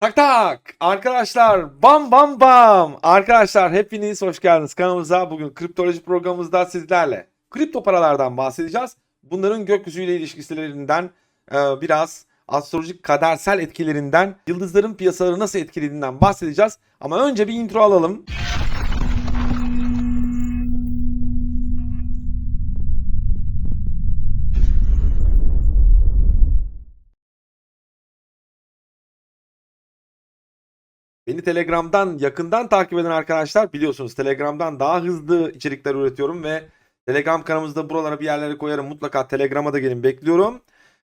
Tak tak. Arkadaşlar bam bam bam. Arkadaşlar hepiniz hoş geldiniz kanalımıza. Bugün kriptoloji programımızda sizlerle kripto paralardan bahsedeceğiz. Bunların gökyüzüyle ilişkilerinden e, biraz astrolojik kadersel etkilerinden yıldızların piyasaları nasıl etkilediğinden bahsedeceğiz. Ama önce bir intro alalım Beni Telegram'dan yakından takip eden arkadaşlar biliyorsunuz Telegram'dan daha hızlı içerikler üretiyorum ve Telegram kanalımızda buralara bir yerlere koyarım. Mutlaka Telegram'a da gelin bekliyorum.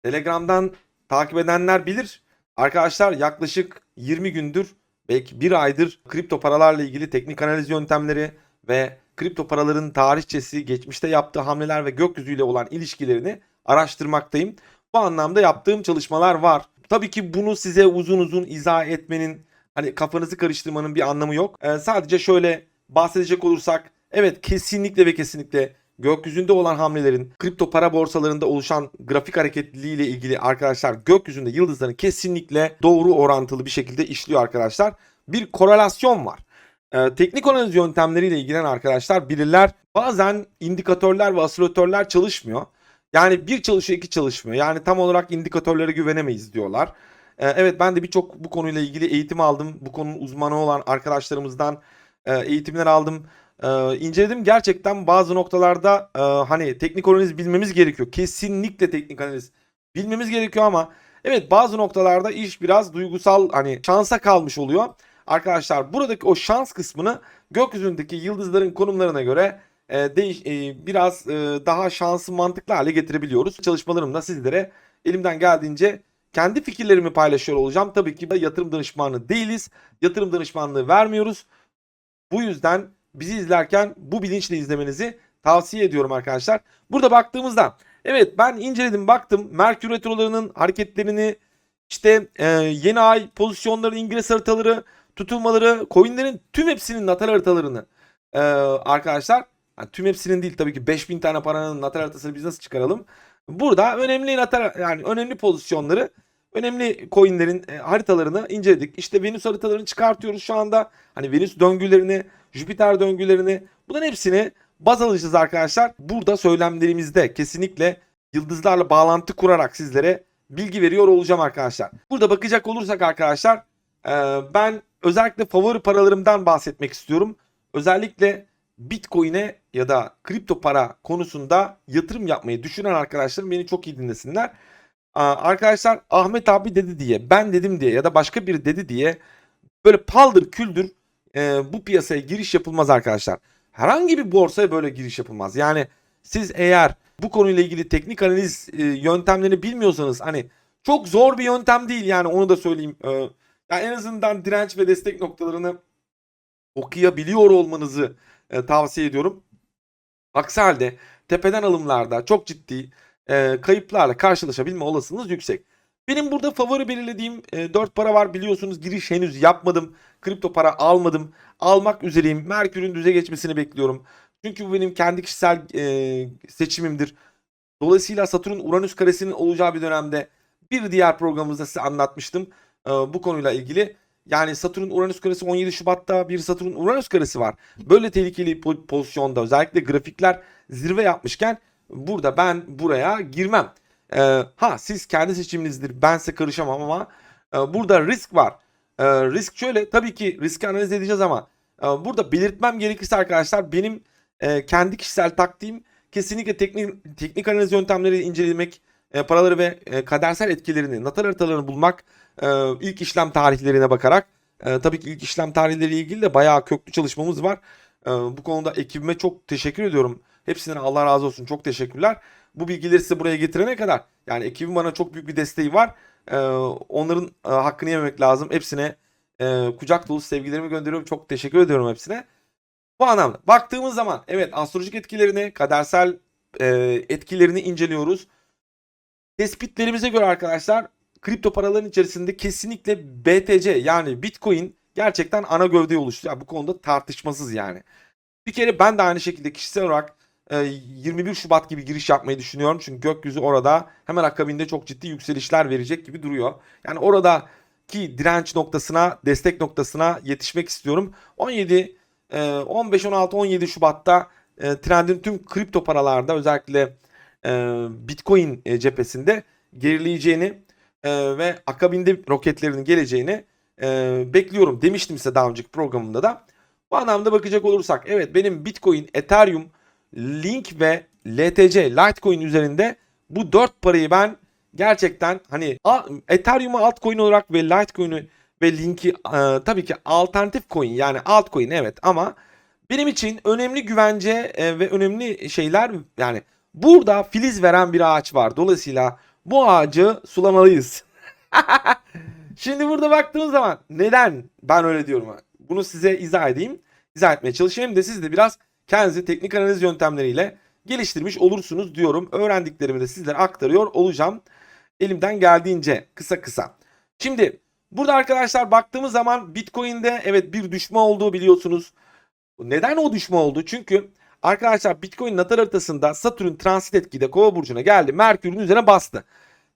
Telegram'dan takip edenler bilir. Arkadaşlar yaklaşık 20 gündür belki bir aydır kripto paralarla ilgili teknik analiz yöntemleri ve kripto paraların tarihçesi, geçmişte yaptığı hamleler ve gökyüzüyle olan ilişkilerini araştırmaktayım. Bu anlamda yaptığım çalışmalar var. Tabii ki bunu size uzun uzun izah etmenin Hani kafanızı karıştırmanın bir anlamı yok. Ee, sadece şöyle bahsedecek olursak evet kesinlikle ve kesinlikle gökyüzünde olan hamlelerin kripto para borsalarında oluşan grafik hareketliliği ile ilgili arkadaşlar gökyüzünde yıldızların kesinlikle doğru orantılı bir şekilde işliyor arkadaşlar. Bir korelasyon var. Ee, teknik analiz yöntemleriyle ilgilenen arkadaşlar bilirler. Bazen indikatörler ve osilatörler çalışmıyor. Yani bir çalışıyor iki çalışmıyor. Yani tam olarak indikatörlere güvenemeyiz diyorlar. Ee, evet ben de birçok bu konuyla ilgili eğitim aldım. Bu konunun uzmanı olan arkadaşlarımızdan e, eğitimler aldım. E, inceledim. Gerçekten bazı noktalarda e, hani teknik analiz bilmemiz gerekiyor. Kesinlikle teknik analiz bilmemiz gerekiyor ama evet bazı noktalarda iş biraz duygusal hani şansa kalmış oluyor. Arkadaşlar buradaki o şans kısmını gökyüzündeki yıldızların konumlarına göre e, değiş, e, biraz e, daha şanslı mantıklı hale getirebiliyoruz. Çalışmalarımda sizlere elimden geldiğince kendi fikirlerimi paylaşıyor olacağım. Tabii ki yatırım danışmanlığı değiliz. Yatırım danışmanlığı vermiyoruz. Bu yüzden bizi izlerken bu bilinçle izlemenizi tavsiye ediyorum arkadaşlar. Burada baktığımızda evet ben inceledim baktım Merkür Retrolarının hareketlerini işte e, yeni ay pozisyonları, İngiliz haritaları, tutulmaları, coinlerin tüm hepsinin natal haritalarını e, arkadaşlar yani tüm hepsinin değil tabii ki 5000 tane paranın natal haritasını biz nasıl çıkaralım? Burada önemli natal yani önemli pozisyonları önemli coinlerin e, haritalarını inceledik. İşte Venüs haritalarını çıkartıyoruz şu anda. Hani Venüs döngülerini, Jüpiter döngülerini bunların hepsini baz alacağız arkadaşlar. Burada söylemlerimizde kesinlikle yıldızlarla bağlantı kurarak sizlere bilgi veriyor olacağım arkadaşlar. Burada bakacak olursak arkadaşlar e, ben özellikle favori paralarımdan bahsetmek istiyorum. Özellikle Bitcoin'e ya da kripto para konusunda yatırım yapmayı düşünen arkadaşlarım beni çok iyi dinlesinler. Arkadaşlar Ahmet abi dedi diye, ben dedim diye ya da başka biri dedi diye böyle paldır küldür e, bu piyasaya giriş yapılmaz arkadaşlar. Herhangi bir borsaya böyle giriş yapılmaz. Yani siz eğer bu konuyla ilgili teknik analiz e, yöntemlerini bilmiyorsanız hani çok zor bir yöntem değil yani onu da söyleyeyim. E, yani en azından direnç ve destek noktalarını okuyabiliyor olmanızı e, tavsiye ediyorum. Aksi halde tepeden alımlarda çok ciddi e, kayıplarla karşılaşabilme olasılığınız yüksek. Benim burada favori belirlediğim e, 4 para var biliyorsunuz giriş henüz yapmadım. Kripto para almadım. Almak üzereyim. Merkür'ün düze geçmesini bekliyorum. Çünkü bu benim kendi kişisel e, seçimimdir. Dolayısıyla Satürn Uranüs karesinin olacağı bir dönemde bir diğer programımızda size anlatmıştım e, bu konuyla ilgili. Yani Satürn Uranüs karesi 17 Şubat'ta bir Satürn Uranüs karesi var. Böyle tehlikeli pozisyonda özellikle grafikler zirve yapmışken burada ben buraya girmem. Ee, ha siz kendi seçiminizdir ben size karışamam ama e, burada risk var. E, risk şöyle tabii ki riski analiz edeceğiz ama e, burada belirtmem gerekirse arkadaşlar benim e, kendi kişisel taktiğim kesinlikle teknik, teknik analiz yöntemleri incelemek, e, paraları ve e, kadersel etkilerini, natal haritalarını bulmak, e, ilk işlem tarihlerine bakarak. Tabii ki ilk işlem tarihleriyle ilgili de bayağı köklü çalışmamız var. Bu konuda ekibime çok teşekkür ediyorum. Hepsinden Allah razı olsun. Çok teşekkürler. Bu bilgileri size buraya getirene kadar yani ekibim bana çok büyük bir desteği var. Onların hakkını yememek lazım. Hepsine kucak dolusu sevgilerimi gönderiyorum. Çok teşekkür ediyorum hepsine. Bu anlamda baktığımız zaman evet astrolojik etkilerini, kadersel e, etkilerini inceliyoruz. Tespitlerimize göre arkadaşlar kripto paraların içerisinde kesinlikle BTC yani Bitcoin gerçekten ana gövdeyi oluşturuyor. Bu konuda tartışmasız yani. Bir kere ben de aynı şekilde kişisel olarak 21 Şubat gibi giriş yapmayı düşünüyorum. Çünkü gökyüzü orada hemen akabinde çok ciddi yükselişler verecek gibi duruyor. Yani orada etki direnç noktasına, destek noktasına yetişmek istiyorum. 17 e, 15 16 17 Şubat'ta e, trendin tüm kripto paralarda özellikle e, Bitcoin e, cephesinde gerileyeceğini e, ve akabinde roketlerinin geleceğini e, bekliyorum demiştim size daha önceki programımda da. Bu anlamda bakacak olursak evet benim Bitcoin, Ethereum, Link ve LTC, Litecoin üzerinde bu dört parayı ben gerçekten hani Ethereum'u altcoin olarak ve Litecoin'i ve Link'i e, tabii ki alternatif coin yani altcoin evet ama benim için önemli güvence e, ve önemli şeyler yani burada filiz veren bir ağaç var. Dolayısıyla bu ağacı sulamalıyız. Şimdi burada baktığımız zaman neden ben öyle diyorum? Bunu size izah edeyim. İzah etmeye çalışayım da siz de biraz kendinizi teknik analiz yöntemleriyle geliştirmiş olursunuz diyorum. Öğrendiklerimi de sizlere aktarıyor olacağım. Elimden geldiğince kısa kısa. Şimdi burada arkadaşlar baktığımız zaman Bitcoin'de evet bir düşme olduğu biliyorsunuz. Neden o düşme oldu? Çünkü arkadaşlar Bitcoin natal haritasında Satürn transit etkide Kova burcuna geldi. Merkür'ün üzerine bastı.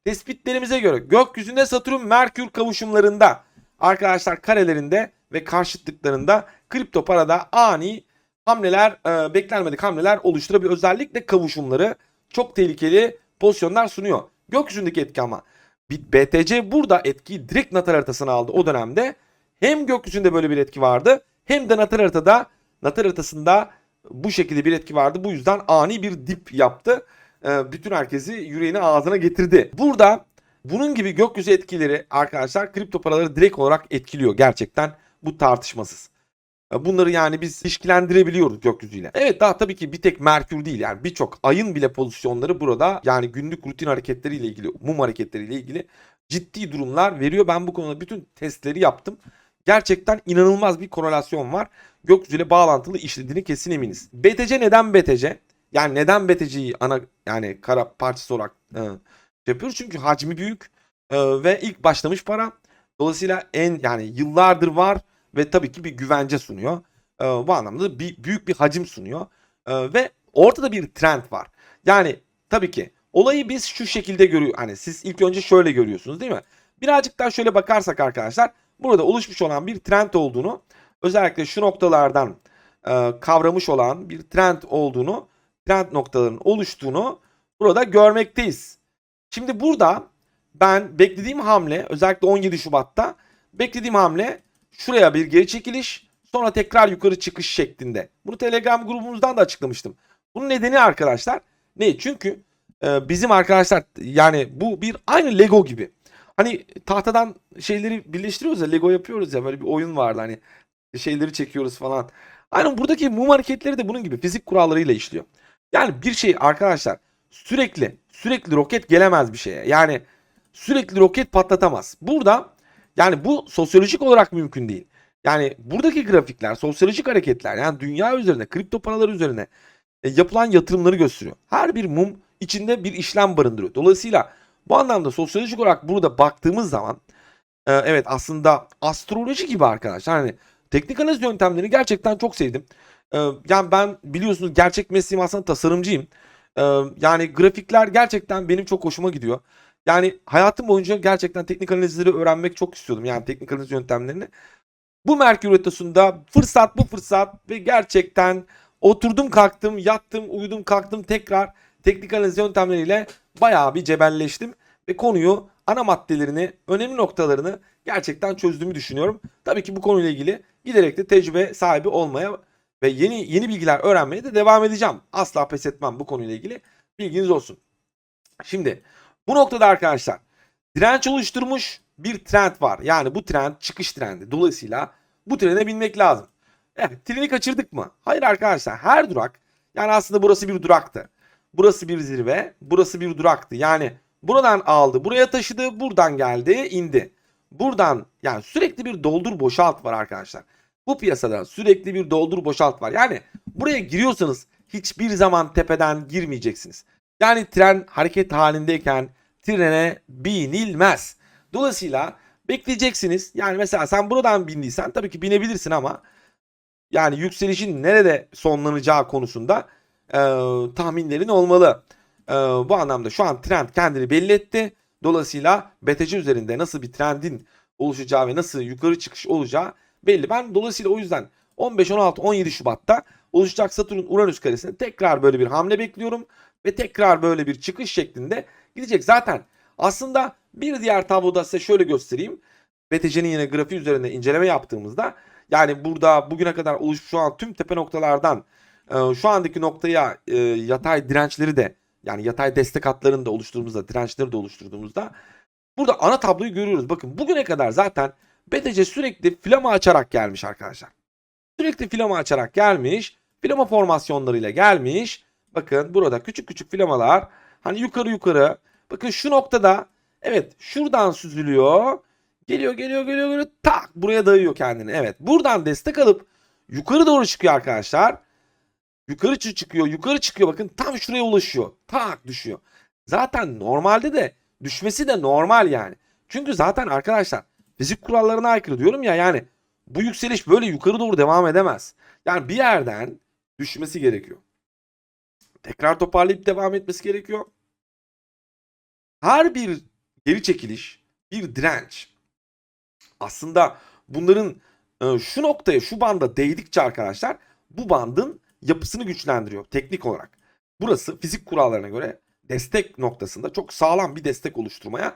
Tespitlerimize göre gökyüzünde Satürn Merkür kavuşumlarında arkadaşlar karelerinde ve karşıtlıklarında kripto parada ani hamleler, e, beklenmedik hamleler oluşturabilir. Özellikle kavuşumları çok tehlikeli pozisyonlar sunuyor. Gökyüzündeki etki ama BTC burada etkiyi direkt natal haritasına aldı o dönemde. Hem gökyüzünde böyle bir etki vardı hem de natal haritada natal haritasında bu şekilde bir etki vardı. Bu yüzden ani bir dip yaptı. E, bütün herkesi yüreğini ağzına getirdi. Burada bunun gibi gökyüzü etkileri arkadaşlar kripto paraları direkt olarak etkiliyor gerçekten bu tartışmasız. E, Bunları yani biz ilişkilendirebiliyoruz gökyüzüyle. Evet daha tabii ki bir tek Merkür değil yani birçok ayın bile pozisyonları burada yani günlük rutin hareketleriyle ilgili, mum hareketleriyle ilgili ciddi durumlar veriyor. Ben bu konuda bütün testleri yaptım. Gerçekten inanılmaz bir korelasyon var. Gökyüzüyle bağlantılı işlediğini kesin eminiz. BTC neden BTC? Yani neden BTC'yi ana yani kara parçası olarak e, şey yapıyoruz? Çünkü hacmi büyük e, ve ilk başlamış para. Dolayısıyla en yani yıllardır var ve tabii ki bir güvence sunuyor. E, bu anlamda bir büyük bir hacim sunuyor. E, ve ortada bir trend var. Yani tabii ki olayı biz şu şekilde görüyor. Hani siz ilk önce şöyle görüyorsunuz değil mi? Birazcık daha şöyle bakarsak arkadaşlar burada oluşmuş olan bir trend olduğunu özellikle şu noktalardan e, kavramış olan bir trend olduğunu trend noktalarının oluştuğunu burada görmekteyiz. Şimdi burada ben beklediğim hamle özellikle 17 Şubat'ta beklediğim hamle şuraya bir geri çekiliş sonra tekrar yukarı çıkış şeklinde. Bunu Telegram grubumuzdan da açıklamıştım. Bunun nedeni arkadaşlar ne? Çünkü e, bizim arkadaşlar yani bu bir aynı Lego gibi. Hani tahtadan şeyleri birleştiriyoruz ya Lego yapıyoruz ya böyle bir oyun vardı hani şeyleri çekiyoruz falan. Aynen buradaki mum hareketleri de bunun gibi fizik kurallarıyla işliyor. Yani bir şey arkadaşlar sürekli sürekli roket gelemez bir şeye. Yani sürekli roket patlatamaz. Burada yani bu sosyolojik olarak mümkün değil. Yani buradaki grafikler, sosyolojik hareketler yani dünya üzerine, kripto paralar üzerine e, yapılan yatırımları gösteriyor. Her bir mum içinde bir işlem barındırıyor. Dolayısıyla bu anlamda sosyolojik olarak burada baktığımız zaman e, evet aslında astroloji gibi arkadaşlar. Hani teknik analiz yöntemlerini gerçekten çok sevdim. E, yani ben biliyorsunuz gerçek mesleğim aslında tasarımcıyım. E, yani grafikler gerçekten benim çok hoşuma gidiyor. Yani hayatım boyunca gerçekten teknik analizleri öğrenmek çok istiyordum. Yani teknik analiz yöntemlerini. Bu Merkür Retrosu'nda fırsat bu fırsat ve gerçekten oturdum kalktım yattım uyudum kalktım tekrar teknik analiz yöntemleriyle bayağı bir cebelleştim ve konuyu ana maddelerini önemli noktalarını gerçekten çözdüğümü düşünüyorum. Tabii ki bu konuyla ilgili giderek de tecrübe sahibi olmaya ve yeni yeni bilgiler öğrenmeye de devam edeceğim. Asla pes etmem bu konuyla ilgili. Bilginiz olsun. Şimdi bu noktada arkadaşlar direnç oluşturmuş bir trend var. Yani bu trend çıkış trendi. Dolayısıyla bu trene binmek lazım. Evet treni kaçırdık mı? Hayır arkadaşlar her durak yani aslında burası bir duraktı. Burası bir zirve, burası bir duraktı. Yani buradan aldı, buraya taşıdı, buradan geldi, indi. Buradan yani sürekli bir doldur boşalt var arkadaşlar. Bu piyasada sürekli bir doldur boşalt var. Yani buraya giriyorsanız hiçbir zaman tepeden girmeyeceksiniz. Yani tren hareket halindeyken trene binilmez. Dolayısıyla bekleyeceksiniz. Yani mesela sen buradan bindiysen tabii ki binebilirsin ama yani yükselişin nerede sonlanacağı konusunda e, tahminlerin olmalı. E, bu anlamda şu an trend kendini belli etti. Dolayısıyla BTC üzerinde nasıl bir trendin oluşacağı ve nasıl yukarı çıkış olacağı belli. Ben dolayısıyla o yüzden 15, 16, 17 Şubat'ta oluşacak Satürn Uranüs karesine tekrar böyle bir hamle bekliyorum ve tekrar böyle bir çıkış şeklinde gidecek. Zaten aslında bir diğer tabloda size şöyle göstereyim. BTC'nin yine grafiği üzerinde inceleme yaptığımızda yani burada bugüne kadar oluşmuş olan tüm tepe noktalardan şu andaki noktaya e, yatay dirençleri de yani yatay destek hatlarını da oluşturduğumuzda dirençleri de oluşturduğumuzda burada ana tabloyu görüyoruz. Bakın bugüne kadar zaten BTC sürekli flama açarak gelmiş arkadaşlar. Sürekli flama açarak gelmiş. Flama formasyonlarıyla gelmiş. Bakın burada küçük küçük flamalar hani yukarı yukarı. Bakın şu noktada evet şuradan süzülüyor. Geliyor geliyor geliyor geliyor tak buraya dayıyor kendini. Evet buradan destek alıp yukarı doğru çıkıyor arkadaşlar. Yukarı çı- çıkıyor yukarı çıkıyor bakın tam şuraya ulaşıyor. Tak düşüyor. Zaten normalde de düşmesi de normal yani. Çünkü zaten arkadaşlar fizik kurallarına aykırı diyorum ya yani bu yükseliş böyle yukarı doğru devam edemez. Yani bir yerden düşmesi gerekiyor. Tekrar toparlayıp devam etmesi gerekiyor. Her bir geri çekiliş bir direnç. Aslında bunların e, şu noktaya şu banda değdikçe arkadaşlar bu bandın yapısını güçlendiriyor teknik olarak. Burası fizik kurallarına göre destek noktasında çok sağlam bir destek oluşturmaya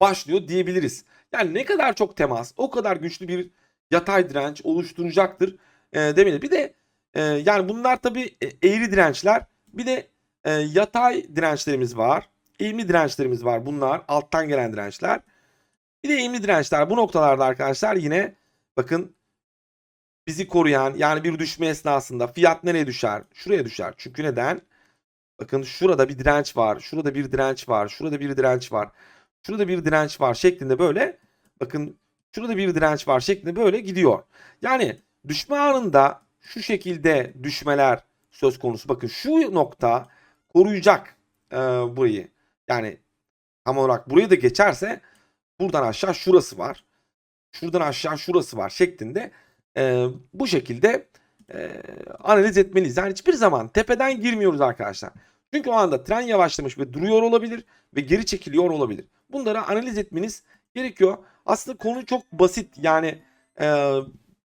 başlıyor diyebiliriz. Yani ne kadar çok temas o kadar güçlü bir yatay direnç oluşturacaktır e, demilir. Bir de e, yani bunlar tabii e, eğri dirençler bir de e, yatay dirençlerimiz var. Eğimli dirençlerimiz var bunlar alttan gelen dirençler. Bir de eğimli dirençler bu noktalarda arkadaşlar yine bakın bizi koruyan yani bir düşme esnasında fiyat nereye düşer? Şuraya düşer. Çünkü neden? Bakın şurada bir direnç var. Şurada bir direnç var. Şurada bir direnç var. Şurada bir direnç var şeklinde böyle bakın şurada bir direnç var şeklinde böyle gidiyor. Yani düşme anında şu şekilde düşmeler söz konusu. Bakın şu nokta koruyacak e, burayı. Yani tam olarak burayı da geçerse buradan aşağı şurası var. Şuradan aşağı şurası var şeklinde e, bu şekilde e, analiz etmeliyiz. Yani hiçbir zaman tepeden girmiyoruz arkadaşlar. Çünkü o anda tren yavaşlamış ve duruyor olabilir ve geri çekiliyor olabilir. Bunları analiz etmeniz gerekiyor. Aslında konu çok basit. Yani e,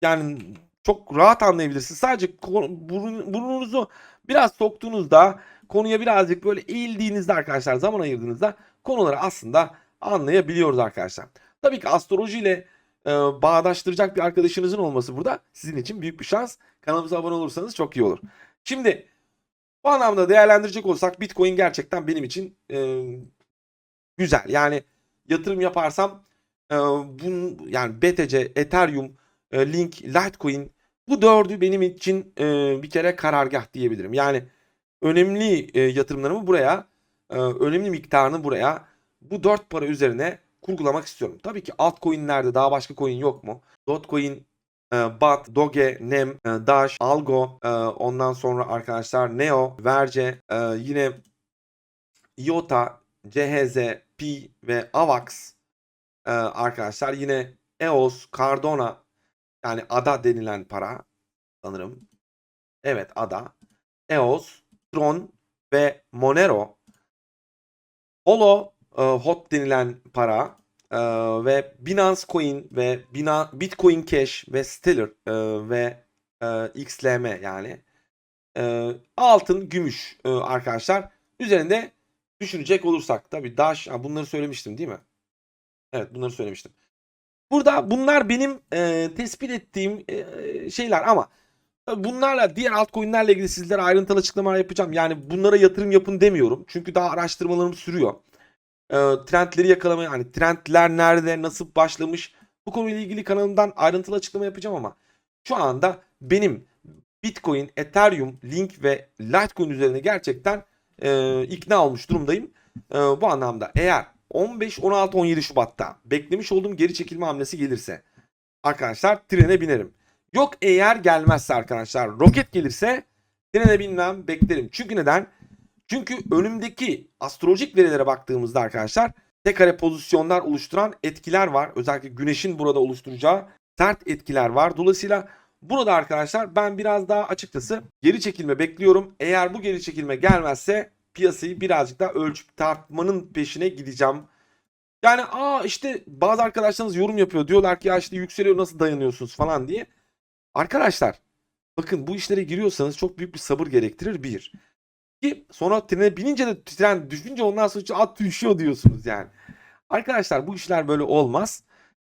yani çok rahat anlayabilirsiniz. Sadece burun- burnunuzu biraz soktuğunuzda konuya birazcık böyle eğildiğinizde arkadaşlar zaman ayırdığınızda konuları aslında anlayabiliyoruz arkadaşlar. Tabii ki astrolojiyle e, bağdaştıracak bir arkadaşınızın olması burada sizin için büyük bir şans. Kanalımıza abone olursanız çok iyi olur. Şimdi bu anlamda değerlendirecek olsak Bitcoin gerçekten benim için e, güzel. Yani yatırım yaparsam e, bun, yani BTC, Ethereum, e, Link, Litecoin bu dördü benim için e, bir kere karargah diyebilirim. Yani önemli e, yatırımlarımı buraya, e, önemli miktarını buraya bu dört para üzerine kurgulamak istiyorum. Tabii ki altcoin'lerde daha başka coin yok mu? Dogecoin, e, BAT, Doge, NEM, e, Dash, Algo, e, ondan sonra arkadaşlar Neo, Verce, e, yine IOTA, CHZ, Pi ve AVAX arkadaşlar yine EOS, Cardona yani ADA denilen para sanırım. Evet ADA, EOS, Tron ve Monero. Holo e, hot denilen para e, ve Binance Coin ve Bina, Bitcoin Cash ve Stellar e, ve e, XLM yani e, altın, gümüş e, arkadaşlar üzerinde düşünecek olursak tabii Dash bunları söylemiştim değil mi? Evet bunları söylemiştim. Burada bunlar benim e, tespit ettiğim e, şeyler ama bunlarla diğer altcoin'lerle ilgili sizlere ayrıntılı açıklamalar yapacağım. Yani bunlara yatırım yapın demiyorum. Çünkü daha araştırmalarım sürüyor e, trendleri yakalamaya hani trendler nerede nasıl başlamış bu konuyla ilgili kanalımdan ayrıntılı açıklama yapacağım ama şu anda benim Bitcoin, Ethereum, Link ve Litecoin üzerine gerçekten e, ikna olmuş durumdayım. E, bu anlamda eğer 15, 16, 17 Şubat'ta beklemiş olduğum geri çekilme hamlesi gelirse arkadaşlar trene binerim. Yok eğer gelmezse arkadaşlar roket gelirse trene binmem beklerim. Çünkü neden? Çünkü önümdeki astrolojik verilere baktığımızda arkadaşlar tek kare pozisyonlar oluşturan etkiler var. Özellikle güneşin burada oluşturacağı sert etkiler var. Dolayısıyla burada arkadaşlar ben biraz daha açıkçası geri çekilme bekliyorum. Eğer bu geri çekilme gelmezse piyasayı birazcık daha ölçüp tartmanın peşine gideceğim. Yani aa işte bazı arkadaşlarınız yorum yapıyor. Diyorlar ki ya işte yükseliyor nasıl dayanıyorsunuz falan diye. Arkadaşlar bakın bu işlere giriyorsanız çok büyük bir sabır gerektirir bir. Ki sonra trene binince de tren düşünce ondan sonra at düşüyor diyorsunuz yani. Arkadaşlar bu işler böyle olmaz.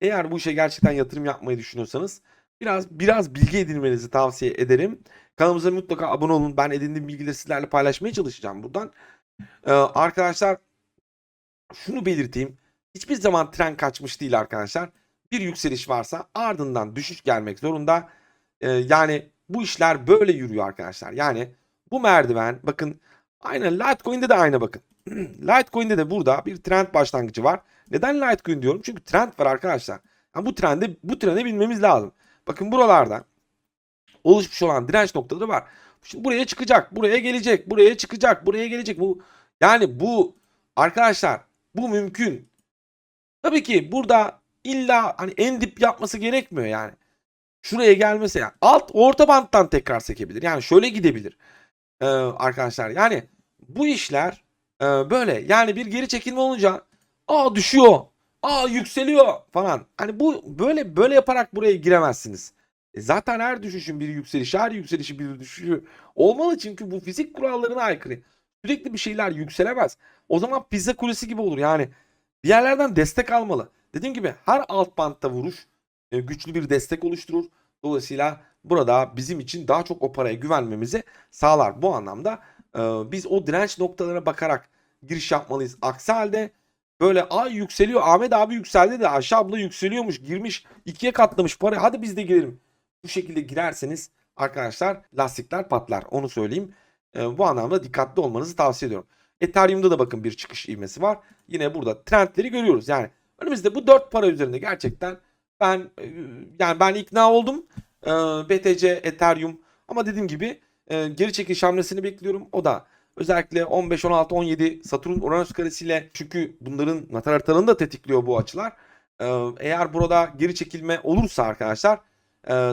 Eğer bu işe gerçekten yatırım yapmayı düşünüyorsanız biraz biraz bilgi edinmenizi tavsiye ederim. Kanalımıza mutlaka abone olun. Ben edindiğim bilgileri sizlerle paylaşmaya çalışacağım buradan. Ee, arkadaşlar şunu belirteyim. Hiçbir zaman tren kaçmış değil arkadaşlar. Bir yükseliş varsa ardından düşüş gelmek zorunda. Ee, yani bu işler böyle yürüyor arkadaşlar. Yani bu merdiven bakın aynen Litecoin'de de aynı bakın. Litecoin'de de burada bir trend başlangıcı var. Neden Litecoin diyorum? Çünkü trend var arkadaşlar. Yani bu trende bu trene binmemiz lazım. Bakın buralarda oluşmuş olan direnç noktaları var. Şimdi buraya çıkacak, buraya gelecek, buraya çıkacak, buraya gelecek. Bu yani bu arkadaşlar bu mümkün. Tabii ki burada illa hani en dip yapması gerekmiyor yani. Şuraya gelmesi yani alt orta banttan tekrar sekebilir. Yani şöyle gidebilir. Ee, arkadaşlar yani bu işler e, böyle yani bir geri çekilme olunca aa düşüyor. Aa yükseliyor falan. Hani bu böyle böyle yaparak buraya giremezsiniz. E zaten her düşüşün bir yükselişi, her yükselişi bir düşüşü olmalı çünkü bu fizik kurallarına aykırı. Sürekli bir şeyler yükselemez. O zaman pizza kulesi gibi olur yani. Bir yerlerden destek almalı. Dediğim gibi her alt bantta vuruş e, güçlü bir destek oluşturur. Dolayısıyla burada bizim için daha çok o paraya güvenmemizi sağlar. Bu anlamda e, biz o direnç noktalarına bakarak giriş yapmalıyız. Aksi halde böyle ay yükseliyor Ahmet abi yükseldi de Ayşe abla yükseliyormuş girmiş ikiye katlamış para hadi biz de girelim. Bu şekilde girerseniz arkadaşlar lastikler patlar onu söyleyeyim. E, bu anlamda dikkatli olmanızı tavsiye ediyorum. Ethereum'da da bakın bir çıkış ivmesi var. Yine burada trendleri görüyoruz. Yani önümüzde bu dört para üzerinde gerçekten ben e, yani ben ikna oldum. E, BTC, Ethereum ama dediğim gibi e, geri çekiliş hamlesini bekliyorum. O da özellikle 15, 16, 17 Satürn Uranüs karesiyle çünkü bunların natal haritalarını da tetikliyor bu açılar. Eğer burada geri çekilme olursa arkadaşlar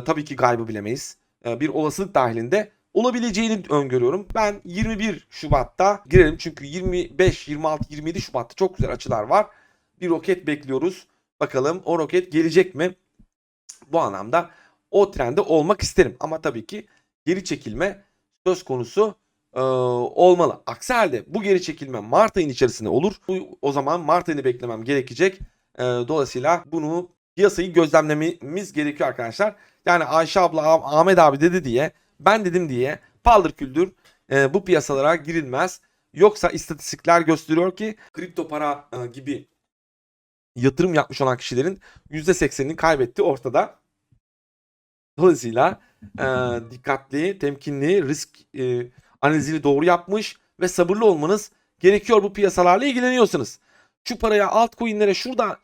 tabii ki kaybı bilemeyiz. Bir olasılık dahilinde olabileceğini öngörüyorum. Ben 21 Şubat'ta girerim çünkü 25, 26, 27 Şubat'ta çok güzel açılar var. Bir roket bekliyoruz. Bakalım o roket gelecek mi? Bu anlamda o trende olmak isterim. Ama tabii ki geri çekilme söz konusu e, olmalı. Aksi halde bu geri çekilme Mart ayının içerisinde olur. Bu, o zaman Mart ayını beklemem gerekecek. E, dolayısıyla bunu piyasayı gözlemlememiz gerekiyor arkadaşlar. Yani Ayşe abla Ah- Ahmet abi dedi diye ben dedim diye paldır küldür e, bu piyasalara girilmez. Yoksa istatistikler gösteriyor ki kripto para e, gibi yatırım yapmış olan kişilerin %80'ini kaybettiği ortada. Dolayısıyla e, dikkatli, temkinli, risk e, analizini doğru yapmış ve sabırlı olmanız gerekiyor bu piyasalarla ilgileniyorsanız. Şu paraya altcoin'lere şurada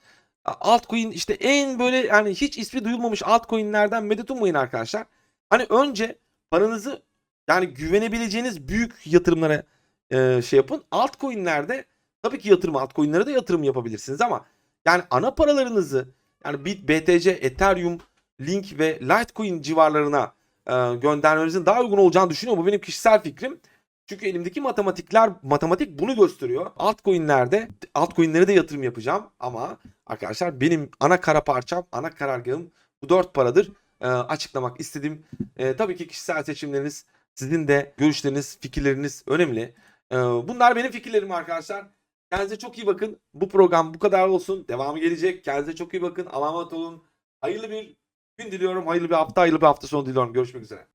altcoin işte en böyle yani hiç ismi duyulmamış altcoin'lerden medet ummayın arkadaşlar. Hani önce paranızı yani güvenebileceğiniz büyük yatırımlara e, şey yapın. Altcoin'lerde tabii ki yatırım altcoin'lere de yatırım yapabilirsiniz ama yani ana paralarınızı yani Bit, BTC, Ethereum, Link ve Litecoin civarlarına e, göndermenizin daha uygun olacağını düşünüyorum. Bu benim kişisel fikrim. Çünkü elimdeki matematikler matematik bunu gösteriyor. Altcoin'lerde altcoin'lere de yatırım yapacağım ama arkadaşlar benim ana kara parçam, ana karargahım bu dört paradır. E, açıklamak istedim. E, tabii ki kişisel seçimleriniz, sizin de görüşleriniz, fikirleriniz önemli. E, bunlar benim fikirlerim arkadaşlar. Kendinize çok iyi bakın. Bu program bu kadar olsun. Devamı gelecek. Kendinize çok iyi bakın. Allah'a emanet olun. Hayırlı bir gün diliyorum. Hayırlı bir hafta, hayırlı bir hafta sonu diliyorum. Görüşmek üzere.